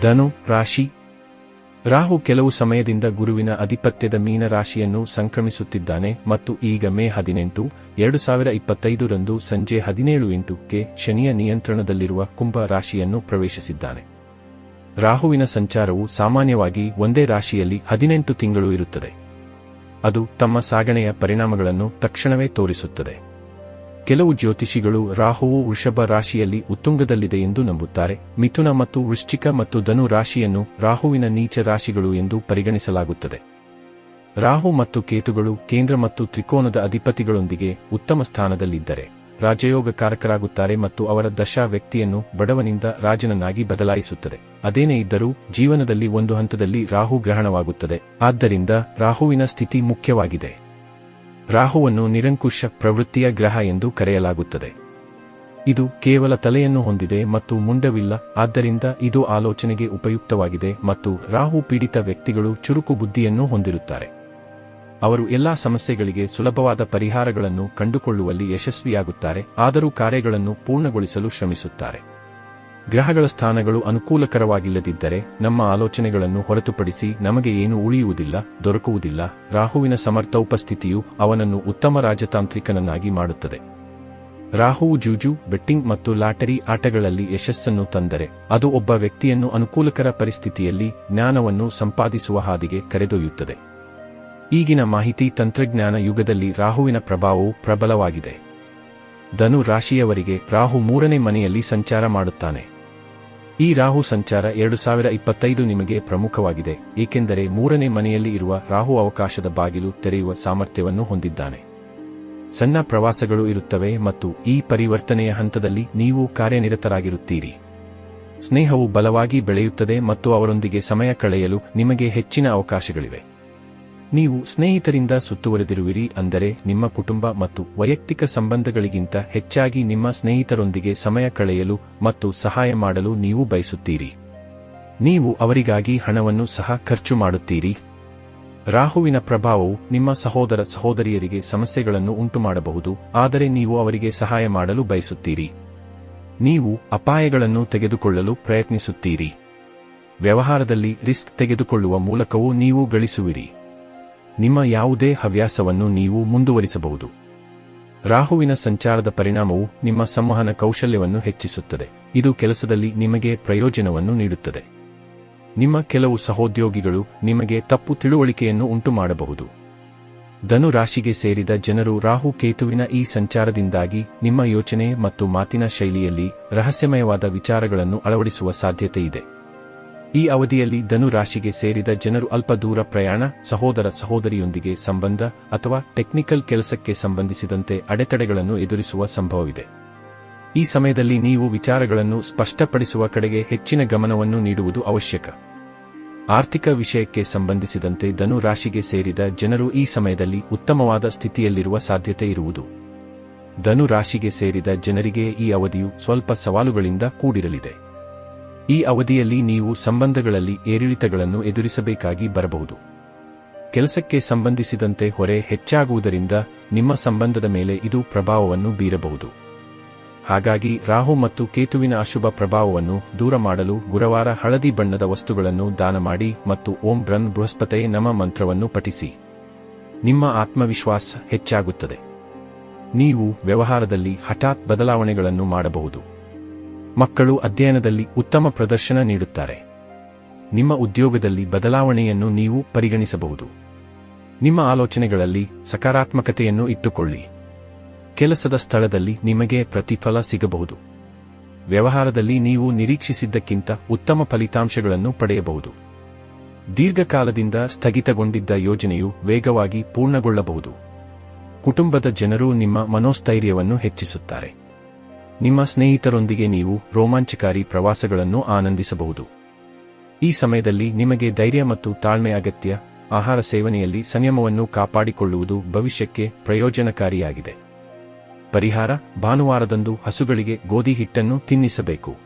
ಧನು, ರಾಶಿ. ರಾಹು ಕೆಲವು ಸಮಯದಿಂದ ಗುರುವಿನ ಅಧಿಪತ್ಯದ ಮೀನ ರಾಶಿಯನ್ನು ಸಂಕ್ರಮಿಸುತ್ತಿದ್ದಾನೆ ಮತ್ತು ಈಗ ಮೇ ಹದಿನೆಂಟು, ಎರಡು ಸಾವಿರ ಇಪ್ಪತ್ತೈದರಂದು ಸಂಜೆ ಹದಿನೇಳು ಎಂಟುಕ್ಕೆ ಶನಿಯ ನಿಯಂತ್ರಣದಲ್ಲಿರುವ ಕುಂಭ ರಾಶಿಯನ್ನು ಪ್ರವೇಶಿಸಿದ್ದಾನೆ. ರಾಹುವಿನ ಸಂಚಾರವು ಸಾಮಾನ್ಯವಾಗಿ ಒಂದೇ ರಾಶಿಯಲ್ಲಿ ಹದಿನೆಂಟು ತಿಂಗಳು ಇರುತ್ತದೆ. ಅದು ತಮ್ಮ ಸಾಗಣೆಯ ಪರಿಣಾಮಗಳನ್ನು ತಕ್ಷಣವೇ ತೋರಿಸುತ್ತದೆ. ಕೆಲವು ಜ್ಯೋತಿಷಿಗಳು ರಾಹುವು ವೃಷಭ ರಾಶಿಯಲ್ಲಿ ಉತ್ತುಂಗದಲ್ಲಿದೆ ಎಂದು ನಂಬುತ್ತಾರೆ. ಮಿಥುನ ಮತ್ತು ವೃಶ್ಚಿಕ ಮತ್ತು ಧನು ರಾಶಿಯನ್ನು ರಾಹುವಿನ ನೀಚ ರಾಶಿಗಳು ಎಂದು ಪರಿಗಣಿಸಲಾಗುತ್ತದೆ. ರಾಹು ಮತ್ತು ಕೇತುಗಳು ಕೇಂದ್ರ ಮತ್ತು ತ್ರಿಕೋನದ ಅಧಿಪತಿಗಳೊಂದಿಗೆ ಉತ್ತಮ ಸ್ಥಾನದಲ್ಲಿದ್ದರೆ ರಾಜಯೋಗಕಾರಕರಾಗುತ್ತಾರೆ ಮತ್ತು ಅವರ ದಶಾ ವ್ಯಕ್ತಿಯನ್ನು ಬಡವನಿಂದ ರಾಜನನ್ನಾಗಿ ಬದಲಾಯಿಸುತ್ತದೆ. ಅದೇನೇ ಇದ್ದರೂ ಜೀವನದಲ್ಲಿ ಒಂದು ಹಂತದಲ್ಲಿ ರಾಹು ಗ್ರಹಣವಾಗುತ್ತದೆ. ಆದ್ದರಿಂದ ರಾಹುವಿನ ಸ್ಥಿತಿ ಮುಖ್ಯವಾಗಿದೆ. ರಾಹುವನ್ನು ನಿರಂಕುಶ ಪ್ರವೃತ್ತಿಯ ಗ್ರಹ ಎಂದು ಕರೆಯಲಾಗುತ್ತದೆ. ಇದು ಕೇವಲ ತಲೆಯನ್ನು ಹೊಂದಿದೆ ಮತ್ತು ಮುಂಡವಿಲ್ಲ, ಆದ್ದರಿಂದ ಇದು ಆಲೋಚನೆಗೆ ಉಪಯುಕ್ತವಾಗಿದೆ ಮತ್ತು ರಾಹು ಪೀಡಿತ ವ್ಯಕ್ತಿಗಳು ಚುರುಕು ಬುದ್ಧಿಯನ್ನು ಹೊಂದಿರುತ್ತಾರೆ. ಅವರು ಎಲ್ಲಾ ಸಮಸ್ಯೆಗಳಿಗೆ ಸುಲಭವಾದ ಪರಿಹಾರಗಳನ್ನು ಕಂಡುಕೊಳ್ಳುವಲ್ಲಿ ಯಶಸ್ವಿಯಾಗುತ್ತಾರೆ, ಆದರೂ ಕಾರ್ಯಗಳನ್ನು ಪೂರ್ಣಗೊಳಿಸಲು ಶ್ರಮಿಸುತ್ತಾರೆ. ಗ್ರಹಗಳ ಸ್ಥಾನಗಳು ಅನುಕೂಲಕರವಾಗಿಲ್ಲದಿದ್ದರೆ ನಮ್ಮ ಆಲೋಚನೆಗಳನ್ನು ಹೊರತುಪಡಿಸಿ ನಮಗೆ ಏನು ಉಳಿಯುವುದಿಲ್ಲ, ದೊರಕುವುದಿಲ್ಲ. ರಾಹುವಿನ ಸಮರ್ಥ ಉಪಸ್ಥಿತಿಯು ಅವನನ್ನು ಉತ್ತಮ ರಾಜತಾಂತ್ರಿಕನನ್ನಾಗಿ ಮಾಡುತ್ತದೆ. ರಾಹುವು ಜೂಜು, ಬೆಟ್ಟಿಂಗ್ ಮತ್ತು ಲಾಟರಿ ಆಟಗಳಲ್ಲಿ ಯಶಸ್ಸನ್ನು ತಂದರೆ ಅದು ಒಬ್ಬ ವ್ಯಕ್ತಿಯನ್ನು ಅನುಕೂಲಕರ ಪರಿಸ್ಥಿತಿಯಲ್ಲಿ ಜ್ಞಾನವನ್ನು ಸಂಪಾದಿಸುವ ಹಾದಿಗೆ ಕರೆದೊಯ್ಯುತ್ತದೆ. ಈಗಿನ ಮಾಹಿತಿ ತಂತ್ರಜ್ಞಾನ ಯುಗದಲ್ಲಿ ರಾಹುವಿನ ಪ್ರಭಾವವು ಪ್ರಬಲವಾಗಿದೆ. ಧನು ರಾಶಿಯವರಿಗೆ ರಾಹು ಮೂರನೇ ಮನೆಯಲ್ಲಿ ಸಂಚಾರ ಮಾಡುತ್ತಾನೆ. ಈ ರಾಹು ಸಂಚಾರ ಎರಡು ಸಾವಿರ ಇಪ್ಪತ್ತೈದು ನಿಮಗೆ ಪ್ರಮುಖವಾಗಿದೆ, ಏಕೆಂದರೆ ಮೂರನೇ ಮನೆಯಲ್ಲಿ ಇರುವ ರಾಹು ಅವಕಾಶದ ಬಾಗಿಲು ತೆರೆಯುವ ಸಾಮರ್ಥ್ಯವನ್ನು ಹೊಂದಿದ್ದಾನೆ. ಸಣ್ಣ ಪ್ರವಾಸಗಳು ಇರುತ್ತವೆ ಮತ್ತು ಈ ಪರಿವರ್ತನೆಯ ಹಂತದಲ್ಲಿ ನೀವು ಕಾರ್ಯನಿರತರಾಗಿರುತ್ತೀರಿ. ಸ್ನೇಹವು ಬಲವಾಗಿ ಬೆಳೆಯುತ್ತದೆ ಮತ್ತು ಅವರೊಂದಿಗೆ ಸಮಯ ಕಳೆಯಲು ನಿಮಗೆ ಹೆಚ್ಚಿನ ಅವಕಾಶಗಳಿವೆ. ನೀವು ಸ್ನೇಹಿತರಿಂದ ಸುತ್ತುವರೆದಿರುವಿರಿ ಅಂದರೆ ನಿಮ್ಮ ಕುಟುಂಬ ಮತ್ತು ವೈಯಕ್ತಿಕ ಸಂಬಂಧಗಳಿಗಿಂತ ಹೆಚ್ಚಾಗಿ ನಿಮ್ಮ ಸ್ನೇಹಿತರೊಂದಿಗೆ ಸಮಯ ಕಳೆಯಲು ಮತ್ತು ಸಹಾಯ ಮಾಡಲು ನೀವು ಬಯಸುತ್ತೀರಿ. ನೀವು ಅವರಿಗಾಗಿ ಹಣವನ್ನು ಸಹ ಖರ್ಚು ಮಾಡುತ್ತೀರಿ. ರಾಹುವಿನ ಪ್ರಭಾವವು ನಿಮ್ಮ ಸಹೋದರ ಸಹೋದರಿಯರಿಗೆ ಸಮಸ್ಯೆಗಳನ್ನು ಉಂಟುಮಾಡಬಹುದು, ಆದರೆ ನೀವು ಅವರಿಗೆ ಸಹಾಯ ಮಾಡಲು ಬಯಸುತ್ತೀರಿ. ನೀವು ಅಪಾಯಗಳನ್ನು ತೆಗೆದುಕೊಳ್ಳಲು ಪ್ರಯತ್ನಿಸುತ್ತೀರಿ. ವ್ಯವಹಾರದಲ್ಲಿ ರಿಸ್ಕ್ ತೆಗೆದುಕೊಳ್ಳುವ ಮೂಲಕವೂ ನೀವು ಗಳಿಸುವಿರಿ. ನಿಮ್ಮ ಯಾವುದೇ ಹವ್ಯಾಸವನ್ನು ನೀವು ಮುಂದುವರಿಸಬಹುದು. ರಾಹುವಿನ ಸಂಚಾರದ ಪರಿಣಾಮವು ನಿಮ್ಮ ಸಂವಹನ ಕೌಶಲ್ಯವನ್ನು ಹೆಚ್ಚಿಸುತ್ತದೆ. ಇದು ಕೆಲಸದಲ್ಲಿ ನಿಮಗೆ ಪ್ರಯೋಜನವನ್ನು ನೀಡುತ್ತದೆ. ನಿಮ್ಮ ಕೆಲವು ಸಹೋದ್ಯೋಗಿಗಳು ನಿಮಗೆ ತಪ್ಪು ತಿಳುವಳಿಕೆಯನ್ನು ಉಂಟುಮಾಡಬಹುದು. ಧನು ರಾಶಿಗೆ ಸೇರಿದ ಜನರು ರಾಹು ಕೇತುವಿನ ಈ ಸಂಚಾರದಿಂದಾಗಿ ನಿಮ್ಮ ಯೋಚನೆ ಮತ್ತು ಮಾತಿನ ಶೈಲಿಯಲ್ಲಿ ರಹಸ್ಯಮಯವಾದ ವಿಚಾರಗಳನ್ನು ಅಳವಡಿಸುವ ಸಾಧ್ಯತೆಯಿದೆ. ಈ ಅವಧಿಯಲ್ಲಿ ಧನು ರಾಶಿಗೆ ಸೇರಿದ ಜನರು ಅಲ್ಪ ದೂರ ಪ್ರಯಾಣ, ಸಹೋದರ ಸಹೋದರಿಯೊಂದಿಗೆ ಸಂಬಂಧ ಅಥವಾ ಟೆಕ್ನಿಕಲ್ ಕೆಲಸಕ್ಕೆ ಸಂಬಂಧಿಸಿದಂತೆ ಅಡೆತಡೆಗಳನ್ನು ಎದುರಿಸುವ ಸಂಭವವಿದೆ. ಈ ಸಮಯದಲ್ಲಿ ನೀವು ವಿಚಾರಗಳನ್ನು ಸ್ಪಷ್ಟಪಡಿಸುವ ಕಡೆಗೆ ಹೆಚ್ಚಿನ ಗಮನವನ್ನು ನೀಡುವುದು ಅವಶ್ಯಕ. ಆರ್ಥಿಕ ವಿಷಯಕ್ಕೆ ಸಂಬಂಧಿಸಿದಂತೆ ಧನು ರಾಶಿಗೆ ಸೇರಿದ ಜನರು ಈ ಸಮಯದಲ್ಲಿ ಉತ್ತಮವಾದ ಸ್ಥಿತಿಯಲ್ಲಿರುವ ಸಾಧ್ಯತೆ ಇರುವುದು. ಧನು ರಾಶಿಗೆ ಸೇರಿದ ಜನರಿಗೆ ಈ ಅವಧಿಯು ಸ್ವಲ್ಪ ಸವಾಲುಗಳಿಂದ ಕೂಡಿರಲಿದೆ. ಈ ಅವಧಿಯಲ್ಲಿ ನೀವು ಸಂಬಂಧಗಳಲ್ಲಿ ಏರಿಳಿತಗಳನ್ನು ಎದುರಿಸಬೇಕಾಗಿ ಬರಬಹುದು. ಕೆಲಸಕ್ಕೆ ಸಂಬಂಧಿಸಿದಂತೆ ಹೊರೆ ಹೆಚ್ಚಾಗುವುದರಿಂದ ನಿಮ್ಮ ಸಂಬಂಧದ ಮೇಲೆ ಇದು ಪ್ರಭಾವವನ್ನು ಬೀರಬಹುದು. ಹಾಗಾಗಿ ರಾಹು ಮತ್ತು ಕೇತುವಿನ ಅಶುಭ ಪ್ರಭಾವವನ್ನು ದೂರ ಮಾಡಲು ಗುರುವಾರ ಹಳದಿ ಬಣ್ಣದ ವಸ್ತುಗಳನ್ನು ದಾನ ಮಾಡಿ ಮತ್ತು ಓಂ ಬ್ರನ್ ಬೃಹಸ್ಪತೆ ನಮ ಮಂತ್ರವನ್ನು ಪಠಿಸಿ. ನಿಮ್ಮ ಆತ್ಮವಿಶ್ವಾಸ ಹೆಚ್ಚಾಗುತ್ತದೆ. ನೀವು ವ್ಯವಹಾರದಲ್ಲಿ ಹಠಾತ್ ಬದಲಾವಣೆಗಳನ್ನು ಮಾಡಬಹುದು. ಮಕ್ಕಳು ಅಧ್ಯಯನದಲ್ಲಿ ಉತ್ತಮ ಪ್ರದರ್ಶನ ನೀಡುತ್ತಾರೆ. ನಿಮ್ಮ ಉದ್ಯೋಗದಲ್ಲಿ ಬದಲಾವಣೆಯನ್ನು ನೀವು ಪರಿಗಣಿಸಬಹುದು. ನಿಮ್ಮ ಆಲೋಚನೆಗಳಲ್ಲಿ ಸಕಾರಾತ್ಮಕತೆಯನ್ನು ಇಟ್ಟುಕೊಳ್ಳಿ. ಕೆಲಸದ ಸ್ಥಳದಲ್ಲಿ ನಿಮಗೆ ಪ್ರತಿಫಲ ಸಿಗಬಹುದು. ವ್ಯವಹಾರದಲ್ಲಿ ನೀವು ನಿರೀಕ್ಷಿಸಿದ್ದಕ್ಕಿಂತ ಉತ್ತಮ ಫಲಿತಾಂಶಗಳನ್ನು ಪಡೆಯಬಹುದು. ದೀರ್ಘಕಾಲದಿಂದ ಸ್ಥಗಿತಗೊಂಡಿದ್ದ ಯೋಜನೆಯು ವೇಗವಾಗಿ ಪೂರ್ಣಗೊಳ್ಳಬಹುದು. ಕುಟುಂಬದ ಜನರು ನಿಮ್ಮ ಮನೋಸ್ಥೈರ್ಯವನ್ನು ಹೆಚ್ಚಿಸುತ್ತಾರೆ. ನಿಮ್ಮ ಸ್ನೇಹಿತರೊಂದಿಗೆ ನೀವು ರೋಮಾಂಚಕಾರಿ ಪ್ರವಾಸಗಳನ್ನು ಆನಂದಿಸಬಹುದು. ಈ ಸಮಯದಲ್ಲಿ ನಿಮಗೆ ಧೈರ್ಯ ಮತ್ತು ತಾಳ್ಮೆ ಅಗತ್ಯ, ಆಹಾರ ಸೇವನೆಯಲ್ಲಿ ಸಂಯಮವನ್ನು ಕಾಪಾಡಿಕೊಳ್ಳುವುದು ಭವಿಷ್ಯಕ್ಕೆ ಪ್ರಯೋಜನಕಾರಿಯಾಗಿದೆ. ಪರಿಹಾರ ಭಾನುವಾರದಂದು ಹಸುಗಳಿಗೆ ಗೋಧಿ ಹಿಟ್ಟನ್ನು ತಿನ್ನಿಸಬೇಕು.